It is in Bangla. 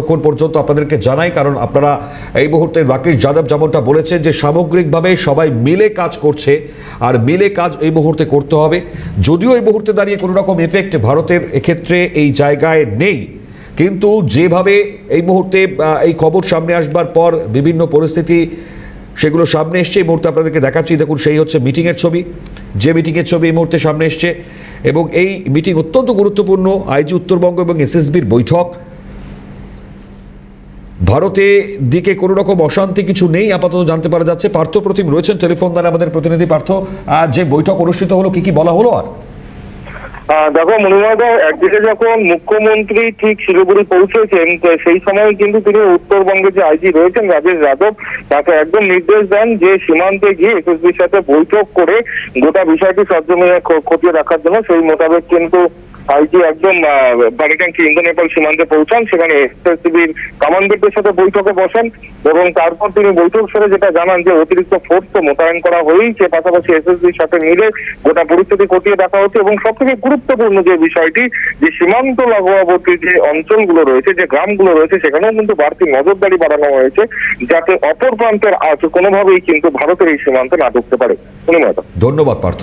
ততক্ষণ পর্যন্ত আপনাদেরকে জানাই, কারণ আপনারা এই মুহূর্তে রাকেশ যাদব যেমনটা বলেছেন যে সামগ্রিকভাবে সবাই মিলে কাজ করছে আর মিলে কাজ এই মুহূর্তে করতে হবে। যদিও এই মুহূর্তে দাঁড়িয়ে কোনো রকম এফেক্ট ভারতের এক্ষেত্রে এই জায়গায় নেই, কিন্তু যেভাবে এই মুহূর্তে এই খবর সামনে আসবার পর বিভিন্ন পরিস্থিতি সেগুলো সামনে এসছে, এই মুহূর্তে আপনাদেরকে দেখাচ্ছি। দেখুন, সেই হচ্ছে মিটিংয়ের ছবি। যে মিটিংয়ের ছবি এই মুহূর্তে সামনে এসছে এবং এই মিটিং অত্যন্ত গুরুত্বপূর্ণ। আইজি উত্তরবঙ্গ এবং এসএসবির বৈঠক। ভারতে দিকে কোনো রকম অশান্তি কিছু নেই, আপাতত জানতে পারা যাচ্ছে। পার্থ প্রতিম রয়েছেন টেলিফোন দ্বারা আমাদের প্রতিনিধি। পার্থ যে বৈঠক অনুষ্ঠিত হলো, কি কি বলা হলো আর? দেখো মনিমাদা একদিকে যখন মুখ্যমন্ত্রী ঠিক শিলিগুড়ি পৌঁছেছেন সেই সময় কিন্তু তিনি উত্তরবঙ্গে যে আইজি রয়েছেন, রাজেশ যাদব, তাকে একদম নির্দেশ দেন যে সীমান্তে গিয়ে এসএসবির সাথে বৈঠক করে গোটা বিষয়টি সজ্জমিয়ে খ- খতিয়ে রাখার জন্য। সেই মোতাবেক কিন্তু আইজি একদম বাড়িটাঙ্কি ইন্দো নেপাল সীমান্তে পৌঁছান, সেখানে এসএসবির কমান্ডারদের সাথে বৈঠকে বসেন এবং তারপর তিনি বৈঠক সেরে যেটা জানান যে অতিরিক্ত ফোর্স তো মোতায়েন করা হয়েছে পাশাপাশি এসএসবির সাথে মিলে গোটা পরিস্থিতি খতিয়ে দেখা হচ্ছে এবং সব থেকে গুরুত্বপূর্ণ যে বিষয়টি, যে সীমান্ত লাগোয়াবর্তী যে অঞ্চলগুলো রয়েছে, যে গ্রামগুলো রয়েছে, সেখানেও কিন্তু বাড়তি নজরদারি বাড়ানো হয়েছে, যাতে অপর প্রান্তের আজ কোনোভাবেই কিন্তু ভারতের এই সীমান্তে না ঢুকতে পারে। ধন্যবাদ, পার্থ।